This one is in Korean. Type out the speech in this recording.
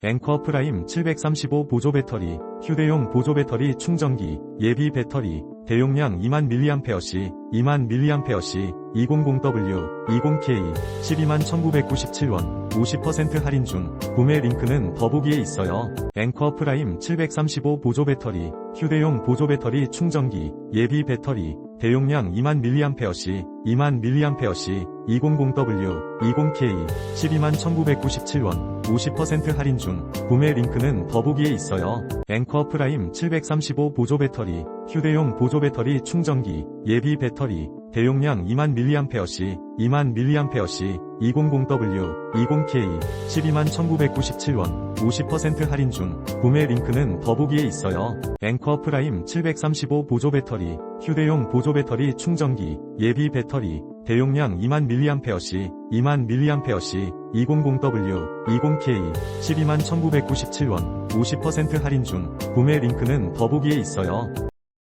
앵커 프라임 735 보조 배터리, 휴대용 보조 배터리 충전기, 예비 배터리, 대용량 2만 mAh, 2만 mAh, 200W, 20K, 12만 1997원, 50% 할인 중, 구매 링크는 더보기에 있어요. 앵커 프라임 735 보조 배터리, 휴대용 보조 배터리 충전기, 예비 배터리, 대용량 2만 mAh, 2만 mAh, 200W, 20K, 12만 1997원, 50% 할인 중, 구매 링크는 더보기에 있어요. 앵커 프라임 735 보조 배터리, 휴대용 보조 배터리 충전기, 예비 배터리, 대용량 2만 mAh, 2만 mAh, 200W, 20K, 12만 1997원, 50% 할인 중, 구매 링크는 더보기에 있어요. 앵커 프라임 735 보조 배터리, 휴대용 보조 배터리 충전기, 예비 배터리, 대용량 2만 mAh, 2만 mAh, 200W, 20K, 12만 1997원, 50% 할인 중, 구매 링크는 더보기에 있어요.